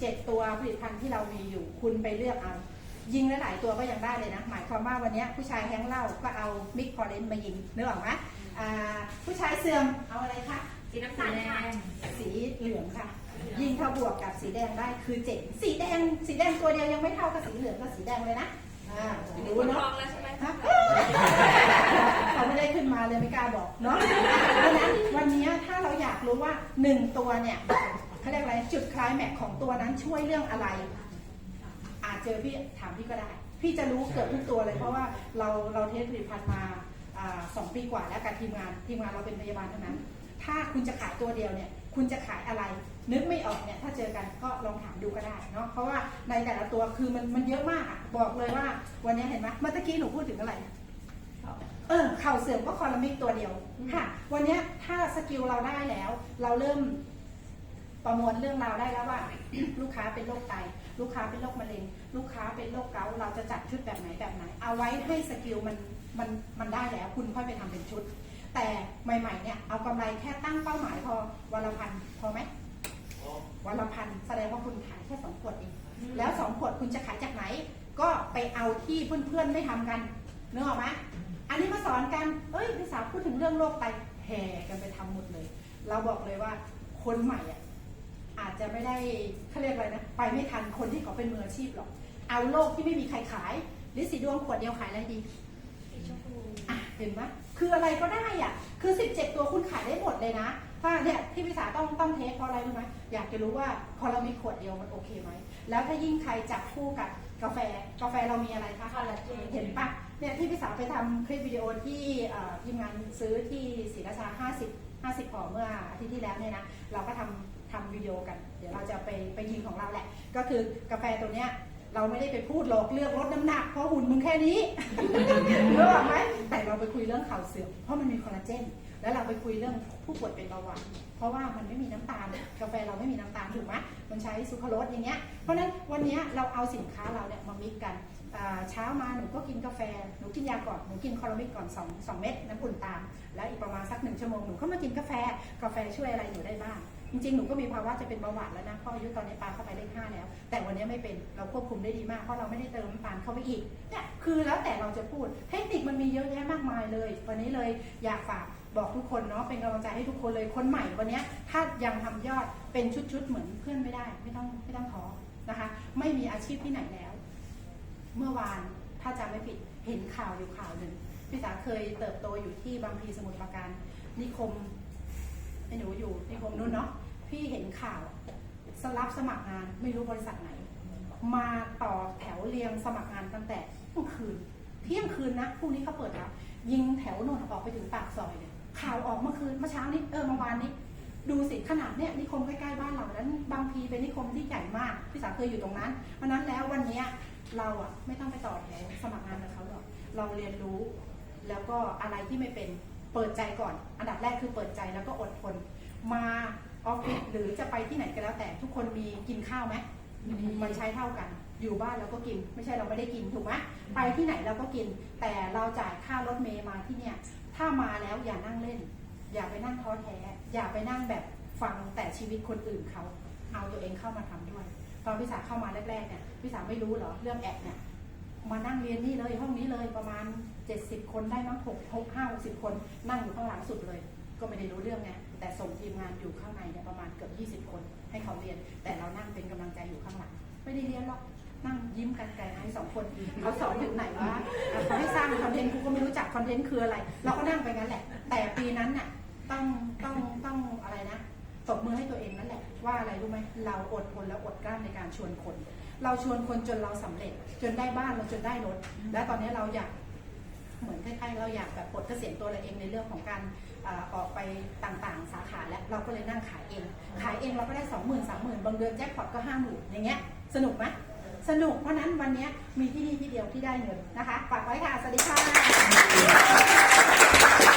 17ตัวผลิตภัณฑ์ที่เรามีอยู่ คุณไปเลือกเอา ยิงหลายๆตัวก็ยังได้เลยนะ หมายความว่าวันเนี้ยผู้ชายแฮงก์เหล้าก็เอามิกพอเลนมายิงนึกออกไหมอ่าผู้ชายเสื่อมเอาอะไรคะสีน้ำตาลค่ะสีเหลืองค่ะ ยิงเท่าบวกกับสีแดงได้คือเจ๋งสีแดงสีแดงตัวเดียวยังไม่เท่ากับสีเหลืองกับสีแดงเลยนะอ่ามีรู้คนเนาะลองแล้วใช่ไหมฮะเขาไม่ได้ขึ้นมาเลยไม่กล้าบอกเนาะเพราะฉะนั้นวันนี้ถ้าเราอยากรู้ว่าหนึ่งตัวเนี่ย เขาเรียกอะไรจุดคลายแม็กของตัวนั้นช่วยเรื่องอะไร อาจเจอพี่ถามพี่ก็ได้ พี่จะรู้เกือบทุกตัวเลยเพราะว่าเราเราเทสผลิตภัณฑ์มาอ่าสองปีกว่าแล้วกับทีมงานทีมงานเราเป็นพยาบาลเท่านั้น ถ้าคุณจะขายตัวเดียวเนี่ย คุณจะขายอะไร นึกไม่ออกเนี่ยถ้าเจอกันก็ลองถามดูก็ได้เนาะเพราะว่าในแต่ละตัวคือมันมันเยอะมากอะบอกเลยว่าวันนี้เห็นไหมเมื่อตะกี้หนูพูดถึงอะไรเออเข่าเสื่อมก็คอลามิกตัวเดียวค่ะ วันนี้ถ้าสกิลเราได้แล้ว เราเริ่ม ประมวลเรื่องราวได้แล้วว่า ลูกค้าเป็นโรคไต ลูกค้าเป็นโรคมะเร็ง ลูกค้าเป็นโรคเกาต์เราจะจัดชุดแบบไหนแบบไหน เอาไว้ให้สกิลมันมันมันได้แล้ว คุณค่อยไปทำเป็นชุด แต่ใหม่ๆเนี่ยเอากำไรแค่ตั้งเป้าหมายพอวันละพันพอไหมวันละพันแสดงว่าคุณขายแค่สองขวดเองแล้วสองขวดคุณจะขายจากไหน ก็ไปเอาที่เพื่อนๆไม่ทำกันนึกออกไหมอันนี้มาสอนกัน เอ้ยพี่สาวพูดถึงเรื่องโรคไตแห่กันไปทำหมดเลย เราบอกเลยว่าคนใหม่อะ อาจจะไม่ได้เขาเรียกอะไรนะ ไปไม่ทันคนที่เขาเป็นมืออาชีพหรอก เอาโลกที่ไม่มีใครขายลิสีดวงขวดเดียวขายอะไรดีอะเห็นไหมคืออะไรก็ได้อะ คือ 17 ตัวคุณขายได้หมดเลยนะ ถ้าเนี่ยที่พิสาต้องต้องเทสเพราะอะไรรู้ไหมอยากจะรู้ว่าพอเรามีขวดเดียวมันโอเคไหม แล้วถ้ายิ่งใครจับคู่กับกาแฟ กาแฟเรามีอะไรคะคอลลาเจนเห็นปะเนี่ยที่พิสาไปทำคลิปวิดีโอที่เอ่อทีมงานซื้อที่ศรีราชา 50 50ห่อเมื่ออาทิตย์ที่แล้วเนี่ยนะ เราก็ทำ ทำวิดีโอกัน เดี๋ยวเราจะไปไปยิงของเราแหละ ก็คือกาแฟตัวเนี้ยเราไม่ได้ไปพูดหรอกเรื่องลดน้ำหนักเพราะหุ่นมึงแค่นี้รู้ไหมแต่เราไปคุยเรื่องข่าวเสื่อมเพราะมันมีคอลลาเจน แล้วเราไปคุยเรื่องผู้ป่วยเป็นเบาหวานเพราะว่ามันไม่มีน้ำตาลกาแฟเราไม่มีน้ำตาลถูกไหมมันใช้ซูคราโรสอย่างเงี้ยเพราะฉะนั้นวันเนี้ยเราเอาสินค้าเราเนี่ยมามิกกันเช้ามาหนูก็กินกาแฟ หนูกินยาก่อน หนูกินคอลลามิกก่อน2 2เม็ดน้ำอุ่นตาม แล้วอีกประมาณสักหนึ่งชั่วโมงหนูก็มากินกาแฟ กาแฟช่วยอะไรหนูได้บ้าง จริงๆ หนูก็มีภาวะจะเป็นเบาหวานแล้วนะเพราะอายุตอนนี้ปลาเข้าไปเลขห้าแล้ว แต่วันนี้ไม่เป็น เราควบคุมได้ดีมาก เพราะเราไม่ได้เติมน้ำตาลเข้าไปอีก เนี่ย คือแล้วแต่เราจะพูด เทคนิคมันมีเยอะแยะมากมายเลย วันนี้เลยอยากฝากบอกทุกคนเนาะ เป็นกำลังใจให้ทุกคนเลย คนใหม่วันนี้ถ้ายังทำยอดเป็นชุดๆ เหมือนเพื่อนไม่ได้ ไม่ต้องไม่ต้องท้อนะคะ ไม่มีอาชีพที่ไหนแล้ว เมื่อวานถ้าจำไม่ผิด เห็นข่าวอยู่ข่าวหนึ่งพี่สาเคยเติบโตอยู่ที่บางพีสมุทรปราการนิคม ไอ้หนูอยู่นิคมนู้นเนาะพี่เห็นข่าวสรับสมัครงานไม่รู้บริษัทไหน มาต่อแถวเรียงสมัครงานตั้งแต่เที่ยงคืน เที่ยงคืนนะพรุ่งนี้เขาเปิดแล้วยิงแถวโน่นออกไปถึงปากซอยเลยข่าวออกเมื่อคืนเมื่อเช้านี้เออเมื่อวานนี้ ดูสิขนาดเนี้ยนิคมใกล้ๆบ้านเรานั้นบางพีเป็นนิคมที่ใหญ่มากพี่สาวเคยอยู่ตรงนั้นเพราะนั้นแล้ววันนี้เราอะไม่ต้องไปต่อแถวสมัครงานกับเขาหรอกเราเรียนรู้ แล้วก็อะไรที่ไม่เป็น เปิดใจก่อน อันดับแรกคือเปิดใจแล้วก็อดทน มาออฟฟิศหรือจะไปที่ไหนก็แล้วแต่ทุกคนมีกินข้าวไหมมันใช้เท่ากัน อยู่บ้านเราก็กิน ไม่ใช่เราไม่ได้กินถูกไหมไปที่ไหนเราก็กิน แต่เราจ่ายค่ารถเมย์มาที่เนี่ย ถ้ามาแล้วอย่านั่งเล่น อย่าไปนั่งท้อแท้ อย่าไปนั่งแบบฟังแต่ชีวิตคนอื่นเขาเอาตัวเองเข้ามาทำด้วย ตอนพี่สาเข้ามาแรกๆเนี่ยพี่สาไม่รู้เหรอเรื่องแอดเนี่ย มานั่งเรียนนี่เลยห้องนี้เลยประมาณ 70 คนได้มั้งหกหกห้าหกสิบคน นั่งอยู่ข้างหลังสุดเลย ก็ไม่ได้รู้เรื่องไงแต่ส่งทีมงานอยู่ข้างในเนี่ยประมาณเกือบ20 คนให้เขาเรียน แต่เรานั่งเป็นกำลังใจอยู่ข้างหลังไม่ได้เรียนหรอกนั่งยิ้มกันไกลให้สองคนเขาสอนถึงไหนวะอะเขาให้สร้างคอนเทนต์กูก็ไม่รู้จักคอนเทนต์คืออะไร เราก็นั่งไปงั้นแหละ แต่ปีนั้นน่ะต้องต้องต้องอะไรนะตบมือให้ตัวเองนั่นแหละว่าอะไรรู้ไหมเราอดทนและอดกลั้นในการชวนคน เราชวนคนจนเราสำเร็จ จนได้บ้านเราจนได้รถ และตอนนี้เราอยากเหมือนคล้ายๆเราอยากแบบปลดเกษียณตัวเราเองในเรื่องของการเอ่อออกไปต่างๆ สาขาแล้วเราก็เลยนั่งขายเอง ขายเองเราก็ได้สองหมื่นสามหมื่นบางเดือนแจ็คพอตก็ห้าหมื่นอย่างเงี้ยสนุกไหมสนุกเพราะฉะนั้นวันเนี้ยมีที่นี่ที่เดียวที่ได้เงินนะคะฝากไว้ค่ะ สวัสดีค่ะ